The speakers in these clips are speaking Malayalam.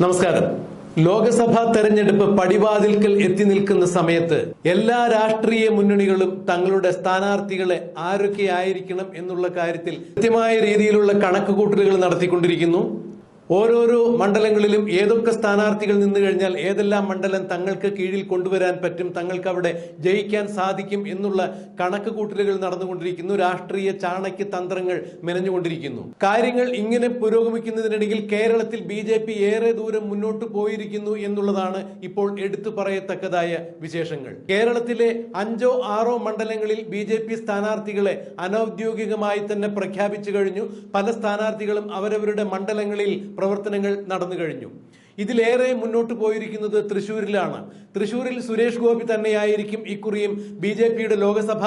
നമസ്കാരം. ലോക്സഭാ തെരഞ്ഞെടുപ്പ് പടിവാതിൽക്കൽ എത്തി നിൽക്കുന്ന സമയത്ത് എല്ലാ രാഷ്ട്രീയ മുന്നണികളും തങ്ങളുടെ സ്ഥാനാർത്ഥികളെ ആരൊക്കെയായിരിക്കണം എന്നുള്ള കാര്യത്തിൽ കൃത്യമായ രീതിയിലുള്ള കണക്കുകൂട്ടലുകൾ നടത്തിക്കൊണ്ടിരിക്കുന്നു. ഓരോരോ മണ്ഡലങ്ങളിലും ഏതൊക്കെ സ്ഥാനാർത്ഥികൾ നിന്നു കഴിഞ്ഞാൽ ഏതെല്ലാം മണ്ഡലം തങ്ങൾക്ക് കീഴിൽ കൊണ്ടുവരാൻ പറ്റും തങ്ങൾക്ക് അവിടെ ജയിക്കാൻ സാധിക്കും എന്നുള്ള കണക്ക് കൂട്ടലുകൾ നടന്നുകൊണ്ടിരിക്കുന്നു. രാഷ്ട്രീയ ചാണക്യ തന്ത്രങ്ങൾ മെനഞ്ഞുകൊണ്ടിരിക്കുന്നു. കാര്യങ്ങൾ ഇങ്ങനെ പുരോഗമിക്കുന്നതിനിടയിൽ കേരളത്തിൽ ബി ഏറെ ദൂരം മുന്നോട്ട് പോയിരിക്കുന്നു എന്നുള്ളതാണ് ഇപ്പോൾ എടുത്തു പറയത്തക്കതായ വിശേഷങ്ങൾ. കേരളത്തിലെ അഞ്ചോ ആറോ മണ്ഡലങ്ങളിൽ ബി സ്ഥാനാർത്ഥികളെ അനൌദ്യോഗികമായി തന്നെ പ്രഖ്യാപിച്ചു കഴിഞ്ഞു. പല സ്ഥാനാർത്ഥികളും അവരവരുടെ മണ്ഡലങ്ങളിൽ പ്രവർത്തനങ്ങൾ നടന്നു കഴിഞ്ഞു. ഇതിലേറെ മുന്നോട്ട് പോയിരിക്കുന്നത് തൃശൂരിലാണ് തൃശൂരിൽ സുരേഷ് ഗോപി തന്നെയായിരിക്കും ഇക്കുറിയും ബി ജെ പിയുടെ ലോക്സഭ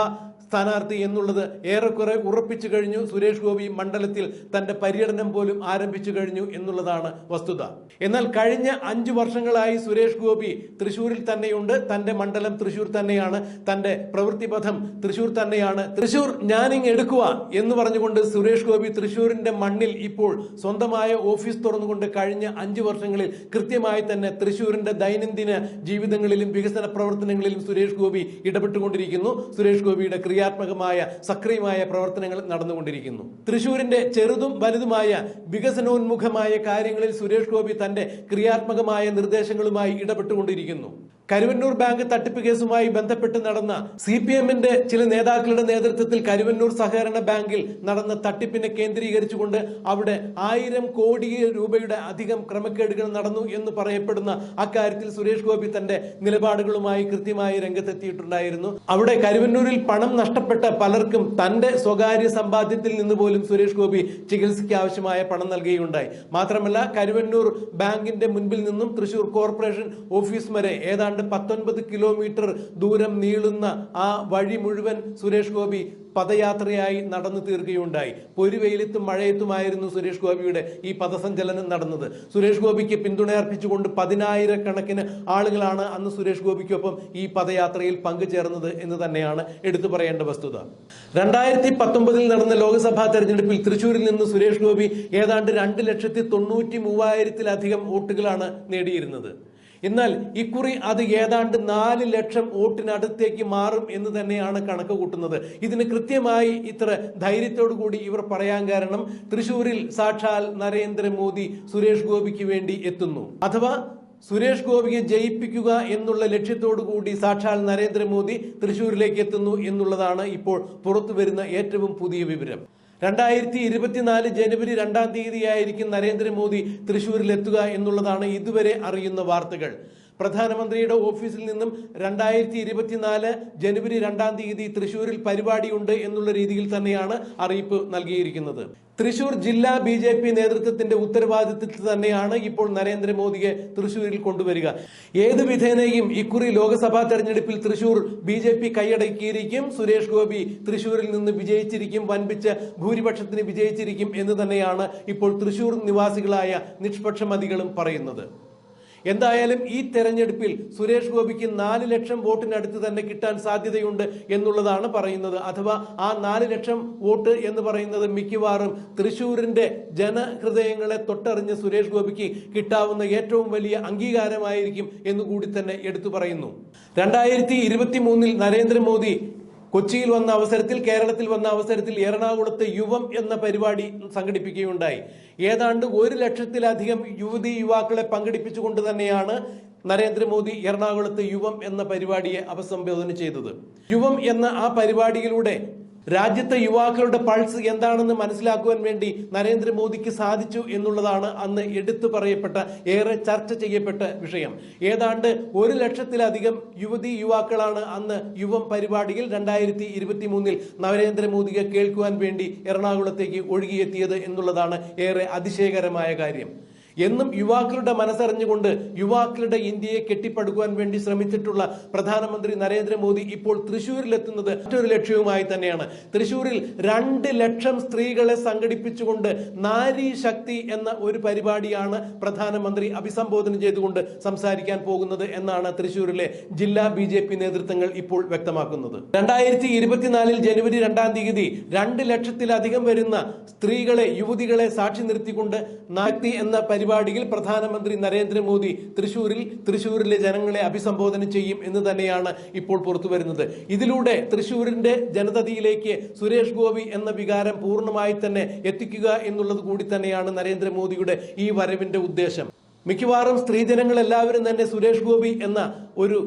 സ്ഥാനാർത്ഥി എന്നുള്ളത് ഏറെക്കുറെ ഉറപ്പിച്ചു കഴിഞ്ഞു. സുരേഷ് ഗോപി മണ്ഡലത്തിൽ തന്റെ പര്യടനം പോലും ആരംഭിച്ചു കഴിഞ്ഞു എന്നുള്ളതാണ് വസ്തുത. എന്നാൽ കഴിഞ്ഞ അഞ്ചു വർഷങ്ങളായി സുരേഷ് ഗോപി തൃശൂരിൽ തന്നെയുണ്ട്. തന്റെ മണ്ഡലം തൃശൂർ തന്നെയാണ്. തന്റെ പ്രവൃത്തിപഥം തൃശൂർ തന്നെയാണ്. തൃശൂർ ഞാനിങ് എടുക്കുക എന്ന് പറഞ്ഞുകൊണ്ട് സുരേഷ് ഗോപി തൃശൂരിന്റെ മണ്ണിൽ ഇപ്പോൾ സ്വന്തമായ ഓഫീസ് തുറന്നുകൊണ്ട് കഴിഞ്ഞ അഞ്ചു വർഷങ്ങളിൽ കൃത്യമായി തന്നെ തൃശൂരിന്റെ ദൈനംദിന ജീവിതങ്ങളിലും വികസന പ്രവർത്തനങ്ങളിലും സുരേഷ് ഗോപി ഇടപെട്ടുകൊണ്ടിരിക്കുന്നു. സുരേഷ് ഗോപിയുടെ ക്രിയാത്മകമായ സക്രിയമായ പ്രവർത്തനങ്ങൾ നടന്നുകൊണ്ടിരിക്കുന്നു. തൃശൂരിന്റെ ചെറുതും വലുതുമായ വികസനോന്മുഖമായ കാര്യങ്ങളിൽ സുരേഷ് ഗോപി തന്റെ ക്രിയാത്മകമായ നിർദ്ദേശങ്ങളുമായി ഇടപെട്ടുകൊണ്ടിരിക്കുന്നു. കരുവന്നൂർ ബാങ്ക് തട്ടിപ്പ് കേസുമായി ബന്ധപ്പെട്ട് നടന്ന സി പി എമ്മിന്റെ ചില നേതാക്കളുടെ നേതൃത്വത്തിൽ കരുവന്നൂർ സഹകരണ ബാങ്കിൽ നടന്ന തട്ടിപ്പിനെ കേന്ദ്രീകരിച്ചുകൊണ്ട് അവിടെ ആയിരം കോടി രൂപയുടെ അധികം ക്രമക്കേടുകൾ നടന്നു എന്ന് പറയപ്പെടുന്ന അക്കാര്യത്തിൽ സുരേഷ് ഗോപി തന്റെ നിലപാടുകളുമായി കൃത്യമായി രംഗത്തെത്തിയിട്ടുണ്ടായിരുന്നു. അവിടെ കരുവന്നൂരിൽ പണം നഷ്ടപ്പെട്ട പലർക്കും തന്റെ സ്വകാര്യ സമ്പാദ്യത്തിൽ നിന്ന് പോലും സുരേഷ് ഗോപി ചികിത്സയ്ക്ക് ആവശ്യമായ പണം നൽകുകയുണ്ടായി. മാത്രമല്ല കരുവന്നൂർ ബാങ്കിന്റെ മുൻപിൽ നിന്നും തൃശൂർ കോർപ്പറേഷൻ ഓഫീസ് വരെ ഏതാണ്ട് പത്തൊൻപത് കിലോമീറ്റർ ദൂരം നീളുന്ന ആ വഴി മുഴുവൻ സുരേഷ് ഗോപി പദയാത്രയായി നടന്നു തീർക്കുകയുണ്ടായി. പൊരുവെയിലത്തും മഴയത്തുമായിരുന്നു സുരേഷ് ഗോപിയുടെ ഈ പദസഞ്ചലനം നടന്നത്. സുരേഷ് ഗോപിക്ക് പിന്തുണ അർപ്പിച്ചുകൊണ്ട് പതിനായിരക്കണക്കിന് ആളുകളാണ് അന്ന് സുരേഷ് ഗോപിക്കൊപ്പം ഈ പദയാത്രയിൽ പങ്കുചേർന്നത് എന്ന് തന്നെയാണ് എടുത്തു പറയേണ്ട വസ്തുത. രണ്ടായിരത്തി പത്തൊമ്പതിൽ നടന്ന ലോക്സഭാ തെരഞ്ഞെടുപ്പിൽ തൃശൂരിൽ നിന്ന് സുരേഷ് ഗോപി ഏതാണ്ട് രണ്ട് ലക്ഷത്തി തൊണ്ണൂറ്റി മൂവായിരത്തിലധികം വോട്ടുകളാണ് നേടിയിരുന്നത്. എന്നാൽ ഇക്കുറി അത് ഏതാണ്ട് നാല് ലക്ഷം വോട്ടിനടുത്തേക്ക് മാറും എന്ന് തന്നെയാണ് കണക്ക് കൂട്ടുന്നത്. ഇതിന് കൃത്യമായി ഇത്ര ധൈര്യത്തോടു കൂടി ഇവർ പറയാൻ കാരണം തൃശൂരിൽ സാക്ഷാൽ നരേന്ദ്രമോദി സുരേഷ് ഗോപിക്ക് വേണ്ടി എത്തുന്നു. അഥവാ സുരേഷ് ഗോപിയെ ജയിപ്പിക്കുക എന്നുള്ള ലക്ഷ്യത്തോടു കൂടി സാക്ഷാൽ നരേന്ദ്രമോദി തൃശൂരിലേക്ക് എത്തുന്നു എന്നുള്ളതാണ് ഇപ്പോൾ പുറത്തു വരുന്ന ഏറ്റവും പുതിയ വിവരം. രണ്ടായിരത്തി ഇരുപത്തിനാല് ജനുവരി രണ്ടാം തീയതിയായിരിക്കും നരേന്ദ്രമോദി തൃശൂരിൽ എത്തുക എന്നുള്ളതാണ് ഇതുവരെ അറിയുന്ന വാർത്തകൾ. പ്രധാനമന്ത്രിയുടെ ഓഫീസിൽ നിന്നും രണ്ടായിരത്തി ഇരുപത്തിനാല് ജനുവരി രണ്ടാം തീയതി തൃശൂരിൽ പരിപാടിയുണ്ട് എന്നുള്ള രീതിയിൽ തന്നെയാണ് അറിയിപ്പ് നൽകിയിരിക്കുന്നത്. തൃശൂർ ജില്ലാ ബി ജെ പി നേതൃത്വത്തിന്റെ ഉത്തരവാദിത്തത്തിൽ തന്നെയാണ് ഇപ്പോൾ നരേന്ദ്രമോദിയെ തൃശൂരിൽ കൊണ്ടുവരിക. ഏത് വിധേനയും ഇക്കുറി ലോക്സഭാ തെരഞ്ഞെടുപ്പിൽ തൃശൂർ ബി ജെ പി കൈയടക്കിയിരിക്കും. സുരേഷ് ഗോപി തൃശൂരിൽ നിന്ന് വിജയിച്ചിരിക്കും. വൻപിച്ച ഭൂരിപക്ഷത്തിന് വിജയിച്ചിരിക്കും എന്ന് തന്നെയാണ് ഇപ്പോൾ തൃശൂർ നിവാസികളായ നിഷ്പക്ഷമതികളും പറയുന്നത്. എന്തായാലും ഈ തെരഞ്ഞെടുപ്പിൽ സുരേഷ് ഗോപിക്ക് നാല് ലക്ഷം വോട്ടിനടുത്ത് തന്നെ കിട്ടാൻ സാധ്യതയുണ്ട് എന്നുള്ളതാണ് പറയുന്നത്. അഥവാ ആ നാല് ലക്ഷം വോട്ട് എന്ന് പറയുന്നത് മിക്കവാറും തൃശൂരിന്റെ ജനഹൃദയങ്ങളെ തൊട്ടറിഞ്ഞ് സുരേഷ് ഗോപിക്ക് കിട്ടാവുന്ന ഏറ്റവും വലിയ അംഗീകാരമായിരിക്കും എന്നുകൂടി തന്നെ എടുത്തു പറയുന്നു. രണ്ടായിരത്തി ഇരുപത്തി മൂന്നിൽ നരേന്ദ്രമോദി കൊച്ചിയിൽ വന്ന അവസരത്തിൽ കേരളത്തിൽ വന്ന അവസരത്തിൽ എറണാകുളത്ത് യുവം എന്ന പരിപാടി സംഘടിപ്പിക്കുകയുണ്ടായി. ഏതാണ്ട് ഒരു ലക്ഷത്തിലധികം യുവതി യുവാക്കളെ പങ്കെടുപ്പിച്ചുകൊണ്ട് തന്നെയാണ് നരേന്ദ്രമോദി എറണാകുളത്ത് യുവം എന്ന പരിപാടിയെ അഭിസംബോധന ചെയ്തത്. യുവം എന്ന ആ പരിപാടിയിലൂടെ രാജ്യത്തെ യുവാക്കളുടെ പൾസ് എന്താണെന്ന് മനസ്സിലാക്കുവാൻ വേണ്ടി നരേന്ദ്രമോദിക്ക് സാധിച്ചു എന്നുള്ളതാണ് അന്ന് എടുത്തു പറയപ്പെട്ട ഏറെ ചർച്ച ചെയ്യപ്പെട്ട വിഷയം. ഏതാണ്ട് ഒരു ലക്ഷത്തിലധികം യുവതി യുവാക്കളാണ് അന്ന് യുവം പരിപാടിയിൽ രണ്ടായിരത്തി ഇരുപത്തി മൂന്നിൽ നരേന്ദ്രമോദിയെ കേൾക്കുവാൻ വേണ്ടി എറണാകുളത്തേക്ക് ഒഴുകിയെത്തിയത് എന്നുള്ളതാണ് ഏറെ അതിശയകരമായ കാര്യം. എന്നും യുവാക്കളുടെ മനസ്സറിഞ്ഞുകൊണ്ട് യുവാക്കളുടെ ഇന്ത്യയെ കെട്ടിപ്പടുക്കുവാൻ വേണ്ടി ശ്രമിച്ചിട്ടുള്ള പ്രധാനമന്ത്രി നരേന്ദ്രമോദി ഇപ്പോൾ തൃശൂരിലെത്തുന്നത് മറ്റൊരു ലക്ഷ്യവുമായി തന്നെയാണ്. തൃശൂരിൽ രണ്ട് ലക്ഷം സ്ത്രീകളെ സംഘടിപ്പിച്ചുകൊണ്ട് നാരി ശക്തി എന്ന ഒരു പരിപാടിയാണ് പ്രധാനമന്ത്രി അഭിസംബോധന ചെയ്തുകൊണ്ട് സംസാരിക്കാൻ പോകുന്നത് എന്നാണ് തൃശൂരിലെ ജില്ലാ ബി നേതൃത്വങ്ങൾ ഇപ്പോൾ വ്യക്തമാക്കുന്നത്. രണ്ടായിരത്തി ഇരുപത്തിനാലിൽ ജനുവരി രണ്ടാം തീയതി രണ്ട് ലക്ഷത്തിലധികം വരുന്ന സ്ത്രീകളെ യുവതികളെ സാക്ഷി നിർത്തിക്കൊണ്ട് നാക്തി എന്ന പരിപാടി പരിപാടിയിൽ പ്രധാനമന്ത്രി നരേന്ദ്രമോദി തൃശൂരിൽ തൃശൂരിലെ ജനങ്ങളെ അഭിസംബോധന ചെയ്യും എന്ന് തന്നെയാണ് ഇപ്പോൾ പുറത്തുവരുന്നത് ഇതിലൂടെ തൃശൂരിന്റെ ജനതയിലേക്ക് സുരേഷ് ഗോപി എന്ന വികാരം പൂർണമായി തന്നെ എത്തിക്കുക എന്നുള്ളത് കൂടി തന്നെയാണ് നരേന്ദ്രമോദിയുടെ ഈ വരവിന്റെ ഉദ്ദേശം. മിക്കവാറും സ്ത്രീജനങ്ങൾ എല്ലാവരും തന്നെ സുരേഷ് ഗോപി എന്ന ഒരു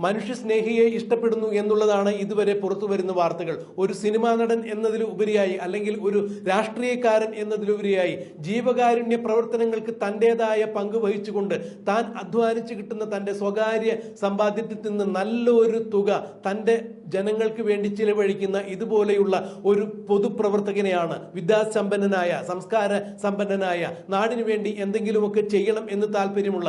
മനുഷ്യസ്നേഹിയെ ഇഷ്ടപ്പെടുന്നു എന്നുള്ളതാണ് ഇതുവരെ പുറത്തു വരുന്ന വാർത്തകൾ. ഒരു സിനിമാ നടൻ എന്നതിലുപരിയായി അല്ലെങ്കിൽ ഒരു രാഷ്ട്രീയക്കാരൻ എന്നതിലുപരിയായി ജീവകാരുണ്യ പ്രവർത്തനങ്ങൾക്ക് തന്റെതായ പങ്ക് വഹിച്ചുകൊണ്ട് താൻ അധ്വാനിച്ച് കിട്ടുന്ന തന്റെ സ്വകാര്യ സമ്പാദ്യത്തിൽ നിന്ന് നല്ലൊരു തുക തന്റെ ജനങ്ങൾക്ക് വേണ്ടി ചിലവഴിക്കുന്ന ഇതുപോലെയുള്ള ഒരു പൊതുപ്രവർത്തകനെയാണ് വിദ്യാസമ്പന്നനായ സംസ്കാര സമ്പന്നനായ നാടിനു വേണ്ടി എന്തെങ്കിലുമൊക്കെ ചെയ്യണം എന്ന് താല്പര്യമുള്ള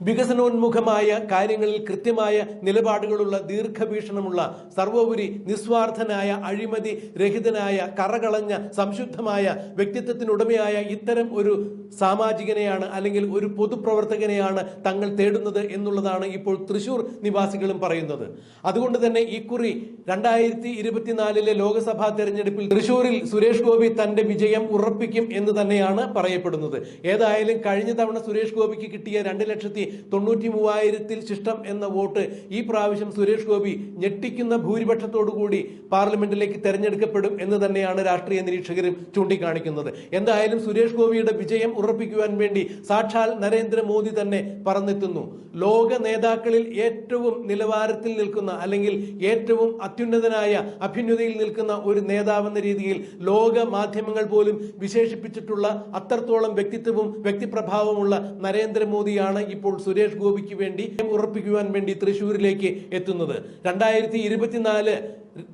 വികസനോന്മുഖമായ കാര്യങ്ങളിൽ കൃത്യമായ നിലപാടുകളുള്ള ദീർഘവീക്ഷണമുള്ള സർവോപരി നിസ്വാർത്ഥനായ അഴിമതി രഹിതനായ കറകളഞ്ഞ സംശുദ്ധമായ വ്യക്തിത്വത്തിനുടമയായ ഇത്തരം ഒരു സാമാജികനെയാണ് അല്ലെങ്കിൽ ഒരു പൊതുപ്രവർത്തകനെയാണ് തങ്ങൾ തേടുന്നത് എന്നുള്ളതാണ് ഇപ്പോൾ തൃശൂർ നിവാസികളും പറയുന്നത്. അതുകൊണ്ട് തന്നെ ഇക്കുറി രണ്ടായിരത്തി ഇരുപത്തിനാലിലെ ലോക്സഭാ തെരഞ്ഞെടുപ്പിൽ തൃശൂരിൽ സുരേഷ് ഗോപി തന്റെ വിജയം ഉറപ്പിക്കും എന്ന് തന്നെയാണ് പറയപ്പെടുന്നത്. ഏതായാലും കഴിഞ്ഞ തവണ സുരേഷ് ഗോപിക്ക് കിട്ടിയ രണ്ട് ലക്ഷത്തി തൊണ്ണൂറ്റി മൂവായിരത്തിൽ ശിഷ്ടം എന്ന വോട്ട് ഈ പ്രാവശ്യം സുരേഷ് ഗോപി ഞെട്ടിക്കുന്ന ഭൂരിപക്ഷത്തോടു കൂടി പാർലമെന്റിലേക്ക് തെരഞ്ഞെടുക്കപ്പെടും എന്ന് തന്നെയാണ് രാഷ്ട്രീയ നിരീക്ഷകരും ചൂണ്ടിക്കാണിക്കുന്നത്. എന്തായാലും സുരേഷ് ഗോപിയുടെ വിജയം ഉറപ്പിക്കുവാൻ വേണ്ടി സാക്ഷാൽ നരേന്ദ്രമോദി തന്നെ പറന്നെത്തുന്നു. ലോക നേതാക്കളിൽ ഏറ്റവും നിലവാരത്തിൽ നിൽക്കുന്ന അല്ലെങ്കിൽ ഏറ്റവും അത്യുന്നതനായ അഭ്യുന്നതയിൽ നിൽക്കുന്ന ഒരു നേതാവെന്ന രീതിയിൽ ലോക മാധ്യമങ്ങൾ പോലും വിശേഷിപ്പിച്ചിട്ടുള്ള അത്രത്തോളം വ്യക്തിത്വവും വ്യക്തിപ്രഭാവമുള്ള നരേന്ദ്രമോദിയാണ് ഇപ്പോൾ സുരേഷ് ഗോപിക്ക് വേണ്ടി ഉറപ്പിക്കുവാൻ വേണ്ടി തൃശൂരിലേക്ക് എത്തുന്നത്. രണ്ടായിരത്തി ഇരുപത്തിനാല്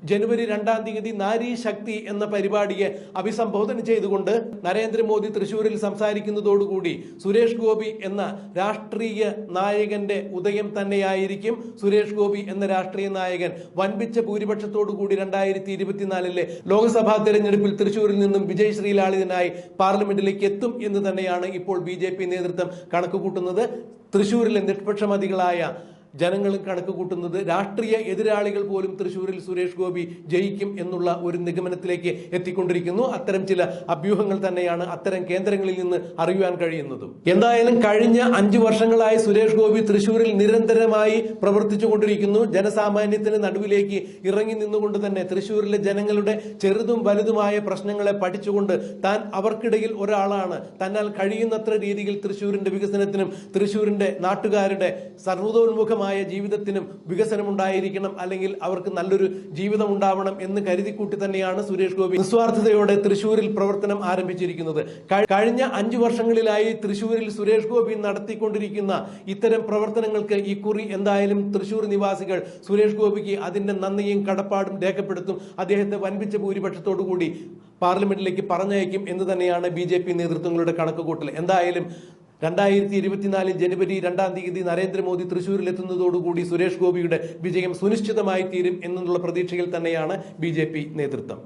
ജനുവരി രണ്ടാം തീയതി നാരി ശക്തി എന്ന പരിപാടിയെ അഭിസംബോധന ചെയ്തുകൊണ്ട് നരേന്ദ്രമോദി തൃശൂരിൽ സംസാരിക്കുന്നതോടുകൂടി സുരേഷ് ഗോപി എന്ന രാഷ്ട്രീയ നായകന്റെ ഉദയം തന്നെയായിരിക്കും സുരേഷ് ഗോപി എന്ന രാഷ്ട്രീയ നായകൻ. വൻപിച്ച ഭൂരിപക്ഷത്തോടു കൂടി രണ്ടായിരത്തി ഇരുപത്തിനാലിലെ ലോക്സഭാ തെരഞ്ഞെടുപ്പിൽ തൃശൂരിൽ നിന്നും വിജയ് ശ്രീലാളിതനായി പാർലമെന്റിലേക്ക് എത്തും എന്ന് തന്നെയാണ് ഇപ്പോൾ ബി നേതൃത്വം കണക്കുകൂട്ടുന്നത്. തൃശൂരിലെ നിഷ്പക്ഷമതികളായ ജനങ്ങളും കണക്ക് കൂട്ടുന്നത് രാഷ്ട്രീയ എതിരാളികൾ പോലും തൃശ്ശൂരിൽ സുരേഷ് ഗോപി ജയിക്കും എന്നുള്ള ഒരു നിഗമനത്തിലേക്ക് എത്തിക്കൊണ്ടിരിക്കുന്നു. അത്തരം ചില അഭ്യൂഹങ്ങൾ തന്നെയാണ് അത്തരം കേന്ദ്രങ്ങളിൽ നിന്ന് അറിയുവാൻ കഴിയുന്നതും. എന്തായാലും കഴിഞ്ഞ അഞ്ചു വർഷങ്ങളായി സുരേഷ് ഗോപി തൃശൂരിൽ നിരന്തരമായി പ്രവർത്തിച്ചുകൊണ്ടിരിക്കുന്നു. ജനസാമാന്യത്തിന് നടുവിലേക്ക് ഇറങ്ങി നിന്നുകൊണ്ട് തന്നെ തൃശ്ശൂരിലെ ജനങ്ങളുടെ ചെറുതും വലുതുമായ പ്രശ്നങ്ങളെ പഠിച്ചുകൊണ്ട് താൻ അവർക്കിടയിൽ ഒരാളാണ്. തന്നാൽ കഴിയുന്നത്ര രീതിയിൽ തൃശൂരിന്റെ വികസനത്തിനും തൃശൂരിന്റെ നാട്ടുകാരുടെ സർവതോന്മുഖമായ ജീവിതത്തിനും വികസനം ഉണ്ടായിരിക്കണം അല്ലെങ്കിൽ അവർക്ക് നല്ലൊരു ജീവിതം ഉണ്ടാവണം എന്ന് കരുതിക്കൂട്ടി തന്നെയാണ് സുരേഷ് ഗോപി നിസ്വാർത്ഥതയോടെ തൃശൂരിൽ പ്രവർത്തനം ആരംഭിച്ചിരിക്കുന്നത്. കഴിഞ്ഞ അഞ്ചു വർഷങ്ങളിലായി തൃശൂരിൽ സുരേഷ് ഗോപി നടത്തിക്കൊണ്ടിരിക്കുന്ന ഇത്തരം പ്രവർത്തനങ്ങൾക്ക് ഈ കുറി എന്തായാലും തൃശൂർ നിവാസികൾ സുരേഷ് ഗോപിക്ക് അതിന്റെ നന്ദിയും കടപ്പാടും രേഖപ്പെടുത്തും. അദ്ദേഹത്തെ വൻപിച്ച ഭൂരിപക്ഷത്തോടുകൂടി പാർലമെന്റിലേക്ക് പറഞ്ഞയക്കും എന്ന് തന്നെയാണ് ബി നേതൃത്വങ്ങളുടെ കണക്കുകൂട്ടൽ. എന്തായാലും രണ്ടായിരത്തി ഇരുപത്തിനാല് ജനുവരി രണ്ടാം തീയതി നരേന്ദ്രമോദി തൃശൂരിൽ എത്തുന്നതോടുകൂടി സുരേഷ് ഗോപിയുടെ വിജയം സുനിശ്ചിതമായി തീരും എന്നുള്ള പ്രതീക്ഷയിൽ തന്നെയാണ് ബി നേതൃത്വം.